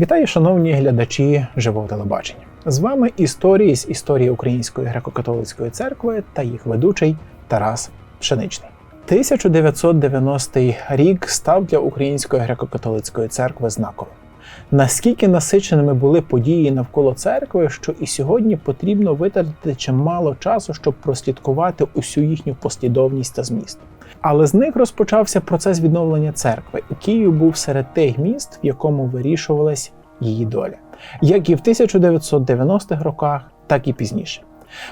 Вітаю, шановні глядачі живого телебачення. З вами історії з історії Української греко-католицької церкви та їх ведучий Тарас Пшеничний. 1990 рік став для Української греко-католицької церкви знаковим. Наскільки насиченими були події навколо церкви, що і сьогодні потрібно витратити чимало часу, щоб прослідкувати усю їхню послідовність та зміст. Але з них розпочався процес відновлення церкви, і Київ був серед тих міст, в якому вирішувалась її доля, як і в 1990-х роках, так і пізніше.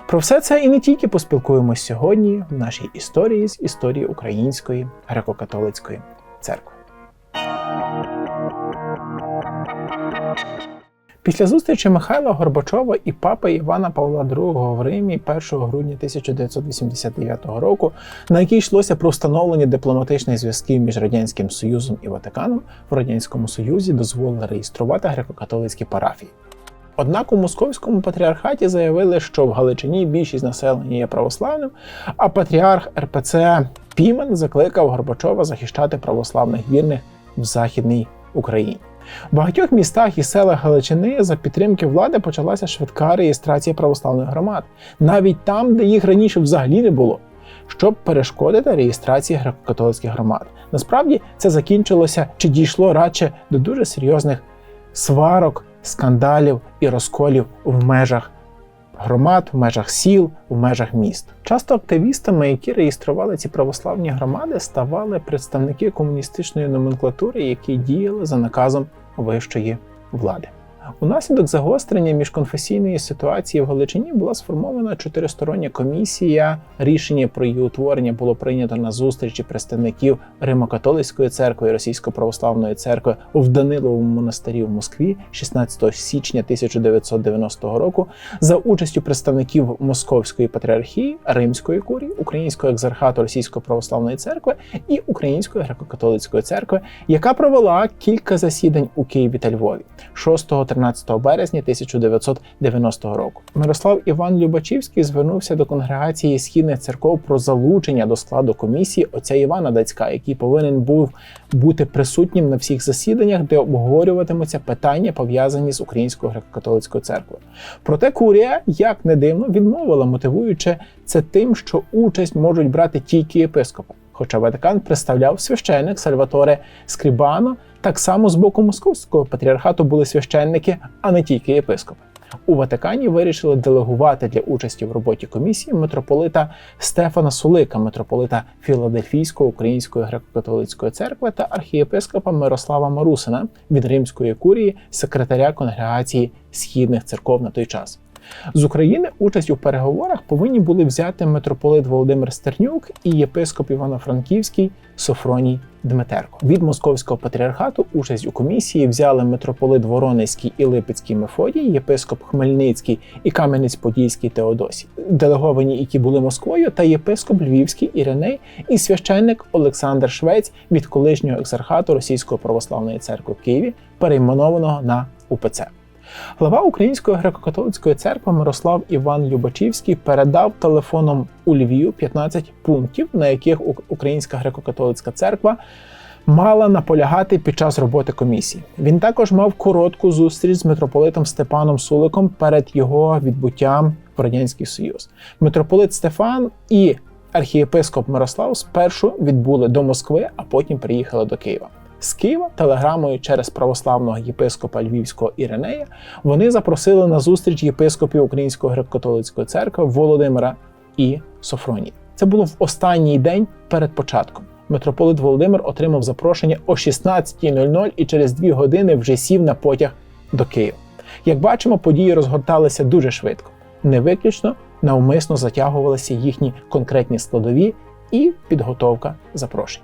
Про все це і не тільки поспілкуємось сьогодні в нашій історії з історії Української греко-католицької церкви. Після зустрічі Михайла Горбачова і папи Івана Павла II в Римі 1 грудня 1989 року, на якій йшлося про встановлення дипломатичних зв'язків між Радянським Союзом і Ватиканом, в Радянському Союзі дозволили реєструвати греко-католицькі парафії. Однак у московському патріархаті заявили, що в Галичині більшість населення є православним, а патріарх РПЦ Пімен закликав Горбачова захищати православних вірних в Західній Україні. В багатьох містах і селах Галичини за підтримки влади почалася швидка реєстрація православних громад, навіть там, де їх раніше взагалі не було, щоб перешкодити реєстрації греко-католицьких громад. Насправді це закінчилося чи дійшло радше до дуже серйозних сварок, скандалів і розколів в межах громад, в межах сіл, в межах міст. Часто активістами, які реєстрували ці православні громади, ставали представники комуністичної номенклатури, які діяли за наказом вищої влади. Унаслідок загострення міжконфесійної ситуації в Галичині була сформована чотиристороння комісія. Рішення про її утворення було прийнято на зустрічі представників Римо-католицької церкви і Російської православної церкви в Даниловому монастирі в Москві 16 січня 1990 року за участю представників Московської патріархії, Римської курії, Українського екзархату Російської православної церкви і Української греко-католицької церкви, яка провела кілька засідань у Києві та Львові 6 13 березня 1990 року. Мирослав Іван Любачівський звернувся до конгрегації східних церков про залучення до складу комісії отця Івана Дацька, який повинен був бути присутнім на всіх засіданнях, де обговорюватимуться питання пов'язані з українською греко-католицькою церквою. Проте курія, як не дивно, відмовила, мотивуючи це тим, що участь можуть брати тільки єпископи. Хоча Ватикан представляв священник Сальваторе Скрібано, так само з боку московського патріархату були священники, а не тільки єпископи. У Ватикані вирішили делегувати для участі в роботі комісії митрополита Стефана Сулика, митрополита Філадельфійської української греко-католицької церкви та архієпископа Мирослава Марусина від Римської курії, секретаря конгрегації східних церков на той час. З України участь у переговорах повинні були взяти митрополит Володимир Стернюк і єпископ Івано-Франківський Софроній Дмитерко. Від московського патріархату участь у комісії взяли митрополит Воронезький і Липецький Мефодій, єпископ Хмельницький і Кам'янець-Подільський Теодосій, делеговані, які були Москвою, та єпископ Львівський Іриней і священник Олександр Швець від колишнього екзархату Російської православної церкви в Києві, перейменованого на УПЦ. Глава Української греко-католицької церкви Мирослав Іван Любачівський передав телефоном у Львів 15 пунктів, на яких Українська греко-католицька церква мала наполягати під час роботи комісії. Він також мав коротку зустріч з митрополитом Степаном Суликом перед його відбуттям в Радянський Союз. Митрополит Стефан і архієпископ Мирослав спершу відбули до Москви, а потім приїхали до Києва. З Києва телеграмою через православного єпископа Львівського Іринея вони запросили на зустріч єпископів Української греко-католицької церкви Володимира і Софронія. Це було в останній день перед початком. Митрополит Володимир отримав запрошення о 16.00 і через дві години вже сів на потяг до Києва. Як бачимо, події розгорталися дуже швидко. Не виключно навмисно затягувалися їхні конкретні складові і підготовка запрошень.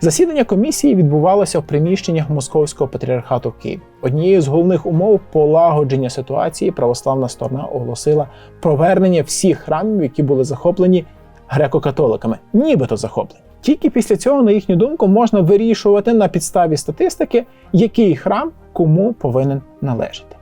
Засідання комісії відбувалося в приміщеннях Московського патріархату в. Однією з головних умов полагодження ситуації православна сторона оголосила повернення всіх храмів, які були захоплені греко-католиками, нібито захоплені. Тільки після цього, на їхню думку, можна вирішувати на підставі статистики, який храм кому повинен належати.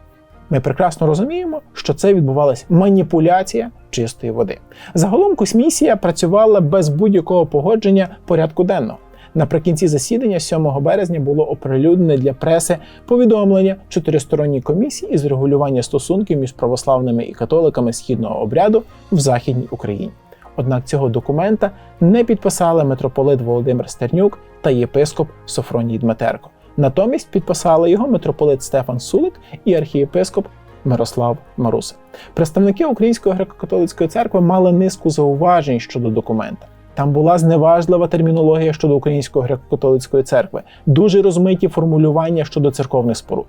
Ми прекрасно розуміємо, що це відбувалася маніпуляція чистої води. Загалом космісія працювала без будь-якого погодження порядку денного. Наприкінці засідання 7 березня було оприлюднене для преси повідомлення чотиристоронній комісії із регулювання стосунків між православними і католиками східного обряду в Західній Україні. Однак цього документа не підписали митрополит Володимир Стернюк та єпископ Софроній Дмитерко. Натомість підписали його митрополит Стефан Сулик і архієпископ Мирослав Маруса. Представники Української греко-католицької церкви мали низку зауважень щодо документа. Там була зневажлива термінологія щодо Української греко-католицької церкви, дуже розмиті формулювання щодо церковних споруд.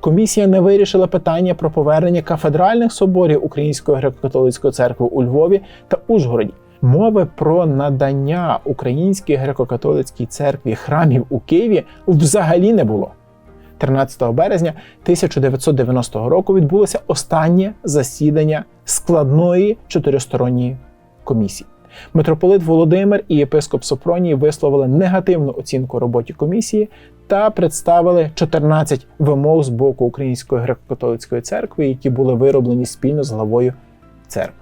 Комісія не вирішила питання про повернення кафедральних соборів Української греко-католицької церкви у Львові та Ужгороді. Мови про надання Українській греко-католицькій церкві храмів у Києві взагалі не було. 13 березня 1990 року відбулося останнє засідання складної чотиристоронньої комісії. Митрополит Володимир і єпископ Сопроній висловили негативну оцінку роботі комісії та представили 14 вимог з боку Української греко-католицької церкви, які були вироблені спільно з главою церкви.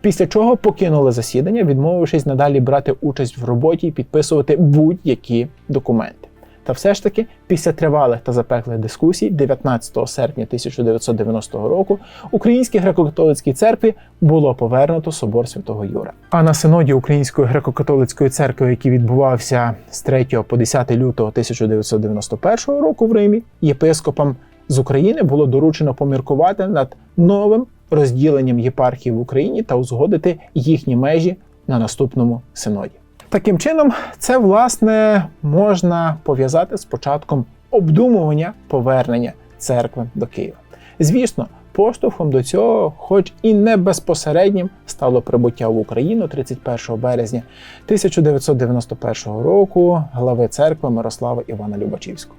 Після чого покинули засідання, відмовившись надалі брати участь в роботі і підписувати будь-які документи. Та все ж таки, після тривалих та запеклих дискусій, 19 серпня 1990 року Українській греко-католицькій церкві було повернуто собор святого Юра. А на синоді Української греко-католицької церкви, який відбувався з 3 по 10 лютого 1991 року в Римі, єпископам з України було доручено поміркувати над новим розділенням єпархії в Україні та узгодити їхні межі на наступному синоді. Таким чином, це власне можна пов'язати з початком обдумування повернення церкви до Києва. Звісно, поштовхом до цього, хоч і не безпосереднім, стало прибуття в Україну 31 березня 1991 року глави церкви Мирослава Івана Любачівського.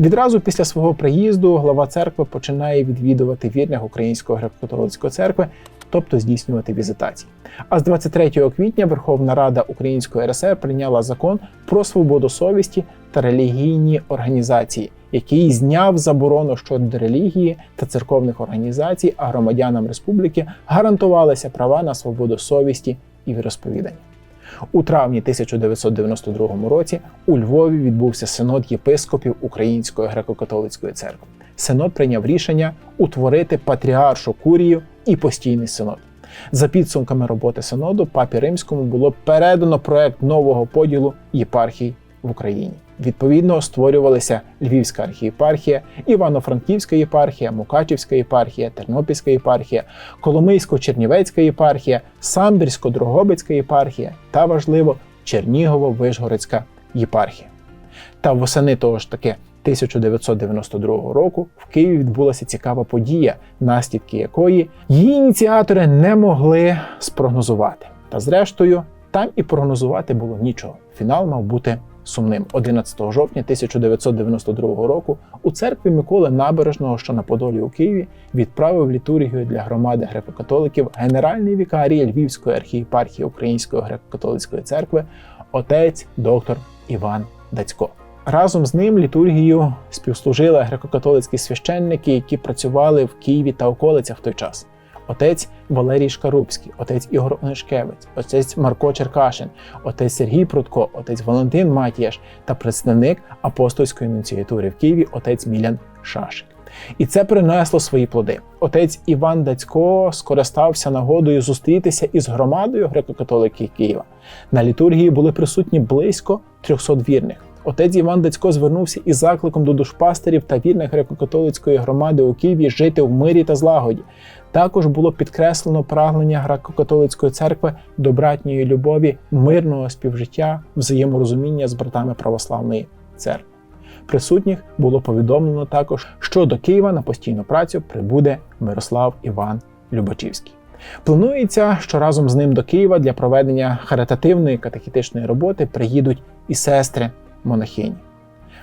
Відразу після свого приїзду глава церкви починає відвідувати вірних Української греко-католицької церкви, тобто здійснювати візитації. А з 23 квітня Верховна Рада Української РСР прийняла закон про свободу совісті та релігійні організації, який зняв заборону щодо релігії та церковних організацій, а громадянам республіки гарантувалися права на свободу совісті і віросповідання. У травні 1992 році у Львові відбувся синод єпископів Української греко-католицької церкви. Синод прийняв рішення утворити патріаршу курію і постійний синод. За підсумками роботи синоду, папі римському було передано проект нового поділу єпархій в Україні. Відповідно, створювалися Львівська архієпархія, Івано-Франківська єпархія, Мукачівська єпархія, Тернопільська єпархія, Коломийсько-Чернівецька єпархія, Самбірсько-Дрогобицька єпархія та важливо Чернігово-Вишгородська єпархія. Та восени того ж таки 1992 року в Києві відбулася цікава подія, наслідки якої її ініціатори не могли спрогнозувати. Та зрештою, там і прогнозувати було нічого. Фінал мав бути сумним. 11 жовтня 1992 року у церкві Миколи Набережного, що на Подолі у Києві, відправив літургію для громади греко-католиків генеральний вікарій Львівської архієпархії Української греко-католицької церкви, отець доктор Іван Дацько. Разом з ним літургію співслужили греко-католицькі священники, які працювали в Києві та околицях в той час. Отець Валерій Шкарубський, отець Ігор Онишкевич, отець Марко Черкашин, отець Сергій Прудко, отець Валентин Матіяш та представник апостольської ініціатури в Києві, отець Мілян Шашик. І це принесло свої плоди. Отець Іван Дацько скористався нагодою зустрітися із громадою греко-католиків Києва. На літургії були присутні близько 300 вірних. Отець Іван Дацько звернувся із закликом до душпастерів та вірних греко-католицької громади у Києві жити в мирі та злагоді. Також було підкреслено прагнення греко-католицької церкви до братньої любові, мирного співжиття, взаєморозуміння з братами православної церкви. Присутніх було повідомлено також, що до Києва на постійну працю прибуде Мирослав Іван Любачівський. Планується, що разом з ним до Києва для проведення харитативної катехітичної роботи приїдуть і сестри монахині.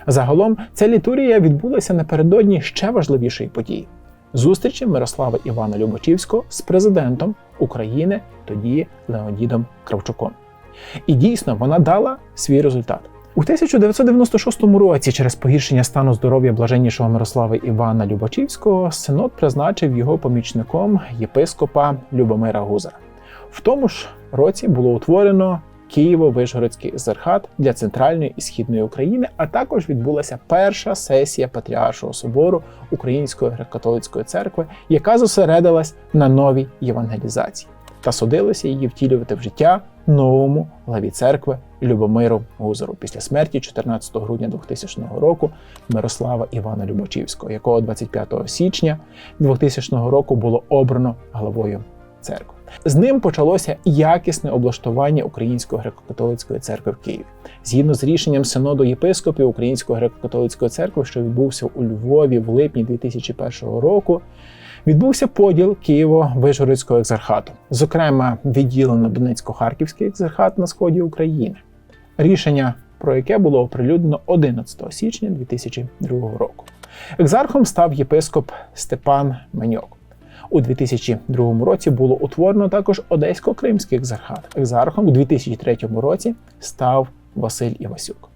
Загалом ця літурія відбулася напередодні ще важливішої події зустрічі Мирослава Івана Любачівського з президентом України, тоді Леонідом Кравчуком. І дійсно вона дала свій результат. У 1996 році, через погіршення стану здоров'я блаженнішого Мирослава Івана Любачівського, синод призначив його помічником єпископа Любомира Гузара. В тому ж році було утворено Києво-Вишгородський екзархат для центральної і східної України, а також відбулася перша сесія Патріаршого собору Української греко-католицької церкви, яка зосередилась на новій євангелізації та судилося її втілювати в життя новому главі церкви Любомиру Гузару після смерті 14 грудня 2000 року Мирослава Івана Любочівського, якого 25 січня 2000 року було обрано главою церкви. З ним почалося якісне облаштування Української греко-католицької церкви в Києві. Згідно з рішенням синоду єпископів Української греко-католицької церкви, що відбувся у Львові в липні 2001 року, відбувся поділ Києво-Вишгородського екзархату, зокрема відділено Донецько-Харківський екзархат на сході України. Рішення про яке було оприлюднено 11 січня 2002 року. Екзархом став єпископ Степан Меньок. У 2002 році було утворено також Одесько-Кримський екзархат. Екзархом у 2003 році став Василь Івасюк.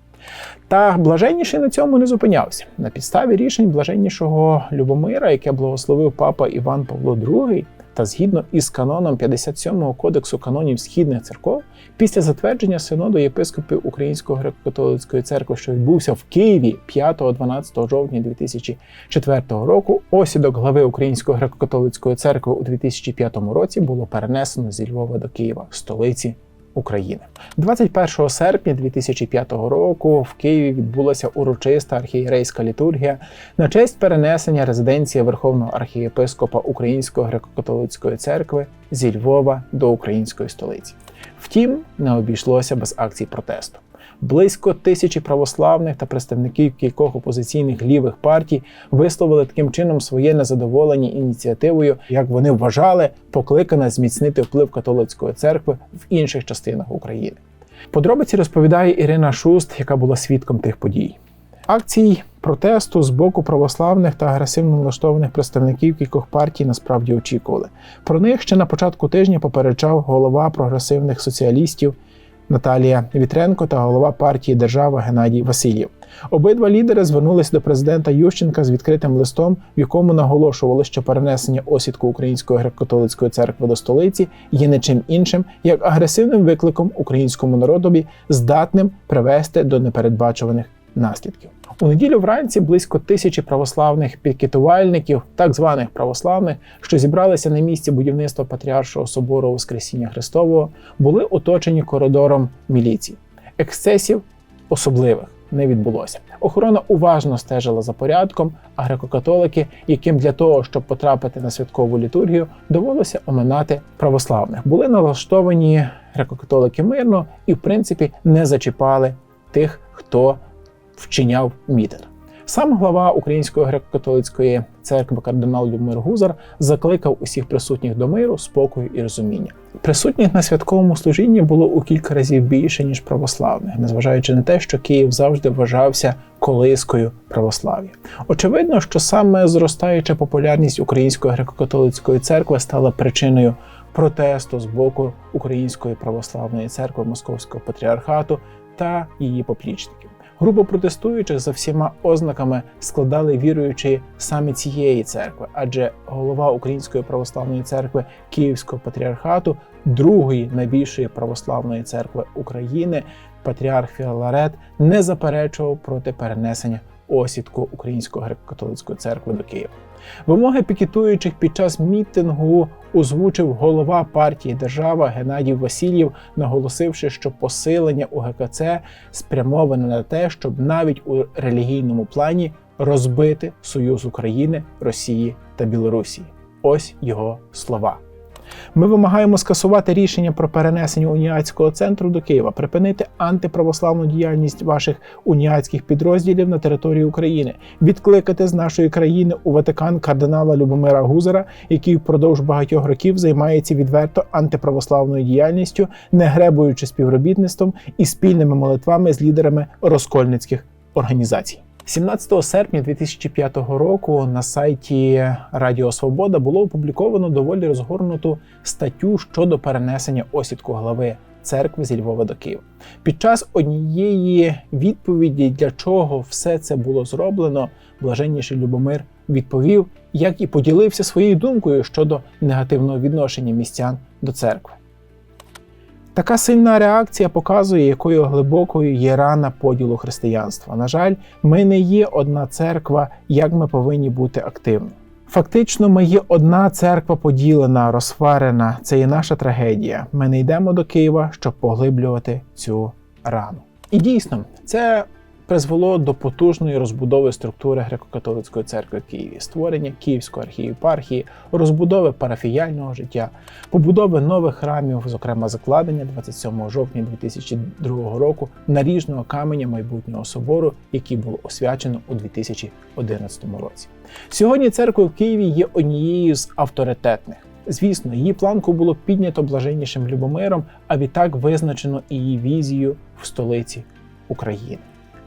Та блаженніший на цьому не зупинявся. На підставі рішень блаженнішого Любомира, яке благословив папа Іван Павло II, та згідно із каноном 57-го кодексу канонів східних церков, після затвердження синоду єпископів Української греко-католицької церкви, що відбувся в Києві 5-12 жовтня 2004 року, осідок глави Української греко-католицької церкви у 2005 році було перенесено зі Львова до Києва, столиці України. 21 серпня 2005 року в Києві відбулася урочиста архієрейська літургія на честь перенесення резиденції Верховного архієпископа Української греко-католицької церкви зі Львова до української столиці. Втім, не обійшлося без акцій протесту. Близько тисячі православних та представників кількох опозиційних лівих партій висловили таким чином своє незадоволення ініціативою, як вони вважали, покликана зміцнити вплив католицької церкви в інших частинах України. Подробиці розповідає Ірина Шуст, яка була свідком тих подій. Акцій протесту з боку православних та агресивно налаштованих представників кількох партій насправді очікували. Про них ще на початку тижня попереджав голова прогресивних соціалістів Наталія Вітренко та голова партії Держава Геннадій Васильєв. Обидва лідери звернулися до президента Ющенка з відкритим листом, в якому наголошували, що перенесення осідку Української греко-католицької церкви до столиці є не чим іншим, як агресивним викликом українському народові, здатним привести до непередбачуваних наслідків. У неділю вранці близько тисячі православних пікетувальників, так званих православних, що зібралися на місці будівництва Патріаршого собору Воскресіння Христового, були оточені коридором міліції. Ексцесів особливих не відбулося. Охорона уважно стежила за порядком, а греко-католики, яким для того, щоб потрапити на святкову літургію, довелося оминати православних, були налаштовані греко-католики мирно і, в принципі, не зачіпали тих, хто вчиняв мітинг. Сам глава Української греко-католицької церкви кардинал Любомир Гузар закликав усіх присутніх до миру, спокою і розуміння. Присутніх на святковому служінні було у кілька разів більше ніж православних, незважаючи на те, що Київ завжди вважався колискою православ'я. Очевидно, що саме зростаюча популярність Української греко-католицької церкви стала причиною протесту з боку Української православної церкви Московського патріархату та її поплічників. Групу протестуючих за всіма ознаками складали віруючі саме цієї церкви, адже голова Української православної церкви Київського патріархату, другої найбільшої православної церкви України, патріарх Філарет, не заперечував проти перенесення осідку Української греко-католицької церкви до Києва. Вимоги пікетуючих під час мітингу озвучив голова партії Держава Геннадій Васильєв, наголосивши, що посилення УГКЦ спрямоване на те, щоб навіть у релігійному плані розбити союз України, Росії та Білорусі. Ось його слова. Ми вимагаємо скасувати рішення про перенесення уніатського центру до Києва, припинити антиправославну діяльність ваших уніатських підрозділів на території України, відкликати з нашої країни у Ватикан кардинала Любомира Гузера, який впродовж багатьох років займається відверто антиправославною діяльністю, не гребуючи співробітництвом і спільними молитвами з лідерами розкольницьких організацій. 17 серпня 2005 року на сайті Радіо Свобода було опубліковано доволі розгорнуту статтю щодо перенесення осідку глави церкви зі Львова до Києва. Під час однієї відповіді, для чого все це було зроблено, блаженніший Любомир відповів, як і поділився своєю думкою щодо негативного відношення містян до церкви. Така сильна реакція показує, якою глибокою є рана поділу християнства. На жаль, ми не є одна церква, як ми повинні бути активні. Фактично, ми є одна церква поділена, розсварена. Це є наша трагедія. Ми не йдемо до Києва, щоб поглиблювати цю рану. І дійсно, це призвело до потужної розбудови структури греко-католицької церкви в Києві, створення Київської архієпархії, розбудови парафіяльного життя, побудови нових храмів, зокрема закладення 27 жовтня 2002 року наріжного каменя майбутнього собору, який було освячено у 2011 році. Сьогодні церква в Києві є однією з авторитетних. Звісно, її планку було піднято блаженнішим Любомиром, а відтак визначено і її візію в столиці України.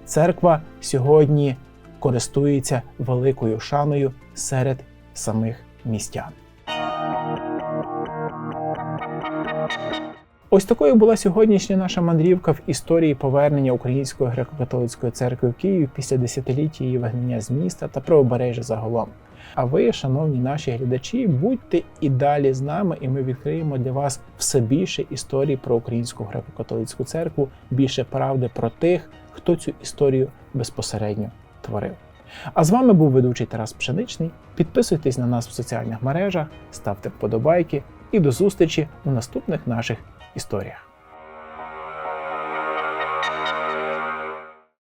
Церква сьогодні користується великою шаною серед самих містян. Ось такою була сьогоднішня наша мандрівка в історії повернення Української греко-католицької церкви в Київ після десятиліття її вигнання з міста та правобережжя загалом. А ви, шановні наші глядачі, будьте і далі з нами, і ми відкриємо для вас все більше історій про Українську греко-католицьку церкву, більше правди про тих, хто цю історію безпосередньо творив. А з вами був ведучий Тарас Пшеничний. Підписуйтесь на нас в соціальних мережах, ставте вподобайки і до зустрічі у наступних наших історіях.